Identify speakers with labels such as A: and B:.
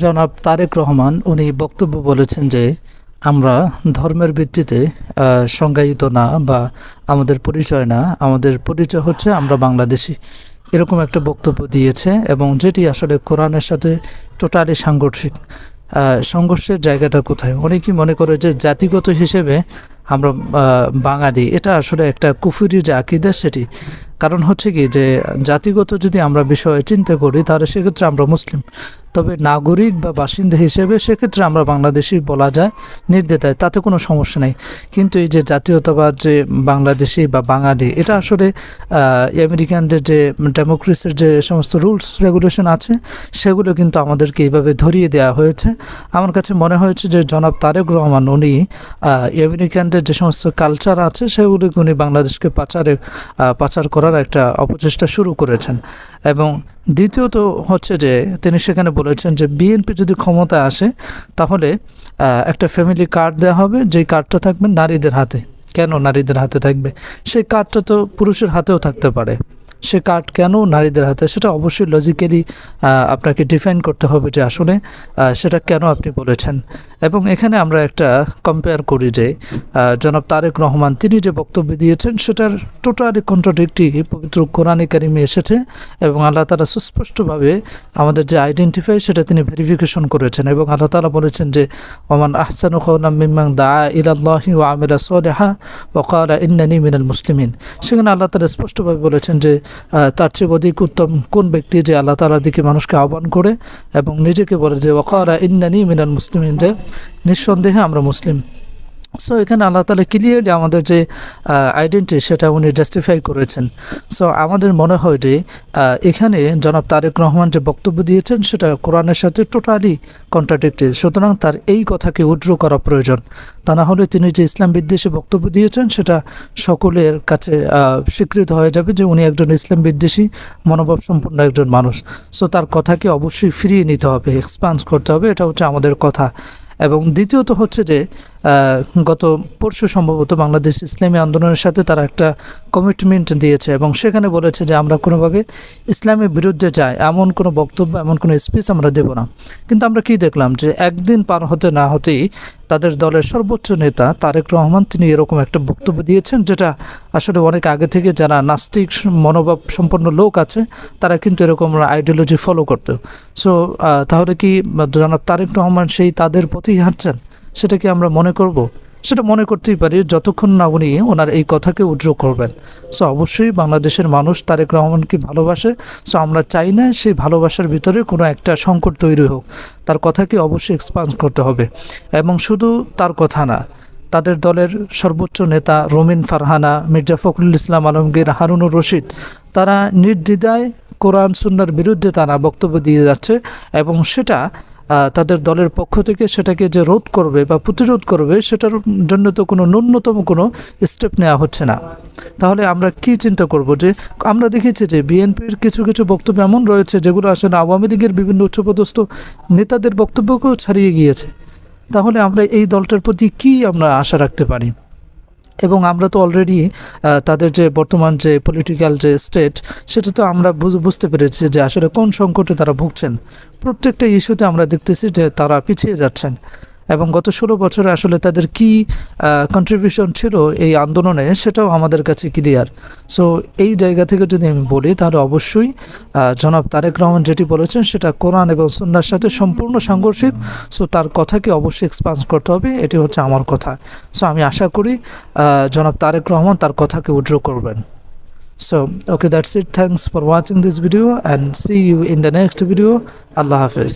A: জনাব তারেক রহমান, উনি বক্তব্য বলেছেন যে আমরা ধর্মের ভিত্তিতে সংজ্ঞায়িত না বা আমাদের পরিচয় না, আমাদের পরিচয় হচ্ছে আমরা বাংলাদেশি। এরকম একটা বক্তব্য দিয়েছে এবং যেটি আসলে কোরআনের সাথে টোটালি সাংঘর্ষিক। সংঘর্ষের জায়গাটা কোথায়? অনেকেই মনে করে যে জাতিগত হিসেবে আমরা বাঙালি এটা আসলে একটা কুফুরি যে আকিদা সেটি। কারণ হচ্ছে কি যে জাতিগত যদি আমরা বিষয়ে চিন্তা করি তাহলে সেক্ষেত্রে আমরা মুসলিম। তবে নাগরিক বা বাসিন্দা হিসেবে সেক্ষেত্রে আমরা বাংলাদেশি বলা যায় নির্দ্বিধায় তাতে কোনো সমস্যা নেই। কিন্তু এই যে জাতীয়তাবাদ যে বাংলাদেশি বা বাঙালি এটা আসলে আমেরিকানদের যে ডেমোক্রেসির যে সমস্ত রুলস রেগুলেশন আছে সেগুলো কিন্তু আমাদেরকে এইভাবে ধরিয়ে দেওয়া হয়েছে। আমার কাছে মনে হয়েছে যে জনাব তারেক রহমান উনি আহ, আমেরিকানদের যে সমস্ত কালচার আছে, সেগুলি উনি বাংলাদেশকে পাচারে পাচার করার একটা অপচেষ্টা শুরু করেছেন। এবং দ্বিতীয়ত হচ্ছে যে, তিনি সেখানে বলেছেন যে বিএনপি যদি ক্ষমতা আসে, তাহলে একটা ফ্যামিলি কার্ড দেওয়া হবে, যেই কার্ডটা থাকবে নারীদের হাতে। কেন নারীদের হাতে থাকবে? সেই কার্ডটা তো পুরুষের হাতেও থাকতে পারে। সে কার্ড কেন নারীদের হাতে? সেটা অবশ্যই লজিক্যালি আপনাকে ডিফাইন করতে হবে যে আসলে সেটা কেন আপনি বলেছেন। এবং এখানে আমরা একটা কম্পেয়ার করি যে জনাব তারেক রহমান তিনি যে বক্তব্য দিয়েছেন, সেটার টোটালি কন্ট্রাডিক্টি পবিত্র কোরআনে কারিমে এসেছে এবং আল্লাহ তালা সুস্পষ্টভাবে আমাদের যে আইডেন্টিফাই সেটা তিনি ভেরিফিকেশন করেছেন এবং আল্লাহ তালা বলেছেন যে, ওমান আহসানু কৌলাম দা ইলাল্লাহি ওয়া আমিলা সোলেহা ওকালা ইন্নানি মিনাল মুসলিমিন। সেখানে আল্লাহ তালা স্পষ্টভাবে বলেছেন যে তার চেয়ে অধিক উত্তম কোন ব্যক্তি যে আল্লাহ তালার দিকে মানুষকে আহ্বান করে এবং নিজেকে বলে যে ওকারা ইন্দানি মিনাল মুসলিম যে নিঃসন্দেহে আমরা মুসলিম। সো এখানে আল্লাহ তালা ক্লিয়ারলি আমাদের যে আইডেন্টি সেটা উনি জাস্টিফাই করেছেন। সো আমাদের মনে হয় যে এখানে জনাব তারেক রহমান যে বক্তব্য দিয়েছেন, সেটা কোরআনের সাথে টোটালি কন্ট্রাডিক্টেড সুতরাং তার এই কথাকে উড্র করা প্রয়োজন। তা না হলে তিনি যে ইসলাম বিদ্বেষী বক্তব্য দিয়েছেন, সেটা সকলের কাছে স্বীকৃত হয়ে যাবে যে উনি একজন ইসলাম বিদ্বেষী, মনোভাব সম্পন্ন একজন মানুষ। সো তার কথাকে অবশ্যই ফিরিয়ে নিতে হবে এক্সপান্স করতে হবে, এটা হচ্ছে আমাদের কথা। এবং দ্বিতীয়ত হচ্ছে যে গত পরশু সম্ভবত বাংলাদেশ ইসলামী আন্দোলনের সাথে তারা একটা কমিটমেন্ট দিয়েছে এবং সেখানে বলেছে যে আমরা কোনোভাবে ইসলামের বিরুদ্ধে যাই, এমন কোনো বক্তব্য, এমন কোনো স্পিচ আমরা দেব না। কিন্তু আমরা কি দেখলাম যে একদিন পার হতে না হতেই তাদের দলের সর্বোচ্চ নেতা তারেক রহমান, তিনি এরকম একটা বক্তব্য দিয়েছেন যেটা আসলে অনেক আগে থেকে যারা নাস্তিক মনোভাব সম্পন্ন লোক আছে, তারা কিন্তু এরকম আইডিওলজি ফলো করতো। সো তাহলে কি জনাব তারেক রহমান সেই তাদের পথেই হাঁটছেন? সেটা কি আমরা মনে করব? সেটা মনে করতেই পারি যতক্ষণ না উনি ওনার এই কথাকে উজ্র করবেন। সো অবশ্যই বাংলাদেশের মানুষ তারেক রহমানকে ভালোবাসে। সো আমরা চাই না সেই ভালোবাসার ভিতরে কোনো একটা সংকট তৈরি হোক। তার কথাকে অবশ্যই এক্সপান্স করতে হবে। এবং শুধু তার কথা না, তাদের দলের সর্বোচ্চ নেতা রমিন ফারহানা, মির্জা ফখরুল ইসলাম আলমগীর হারুনুর রশিদ, তারা নির্দ্বিধায় কোরআন, সুন্নার বিরুদ্ধে তারা বক্তব্য দিয়ে যাচ্ছে এবং সেটা তাদের দলের পক্ষ থেকে সেটাকে যে রোধ করবে বা প্রতিরোধ করবে, সেটার জন্য তো কোনো ন্যূনতম কোনো স্টেপ নেওয়া হচ্ছে না। তাহলে আমরা কি চিন্তা করব যে, আমরা দেখেছি যে বিএনপির কিছু কিছু বক্তব্য এমন রয়েছে যেগুলো আসলে আওয়ামী লীগের বিভিন্ন উচ্চপদস্থ নেতাদের বক্তব্যকেও ছাড়িয়ে গিয়েছে। তাহলে আমরা এই দলটার প্রতি কি আমরা আশা রাখতে পারি? এবং আমরা তো অলরেডি তাদের যে বর্তমান যে পলিটিক্যাল যে স্টেট সেটা তো আমরা বুঝ- বুঝতে পেরেছি যে আসলে কোন সংকটে তারা ভুগছেন। প্রত্যেকটা ইস্যুতে আমরা দেখতেছি যে তারা পিছিয়ে যাচ্ছেন। এবং গত ষোলো বছরে আসলে তাদের কি কন্ট্রিবিউশন ছিল এই আন্দোলনে সেটাও আমাদের কাছে ক্লিয়ার সো এই জায়গা থেকে যদি আমি বলি, তাহলে অবশ্যই জনাব তারেক রহমান যেটি বলেছেন সেটা কোরআন এবং সন্ন্যার সাথে সম্পূর্ণ সাংঘর্ষিক। সো তার কথাকে অবশ্যই এক্সপান্স করতে হবে, এটি হচ্ছে আমার কথা। সো আমি আশা করি জনাব তারেক রহমান তার কথাকে উড্র করবেন। So okay that's it thanks for watching this video and see you in the next video আল্লাহ হাফেজ।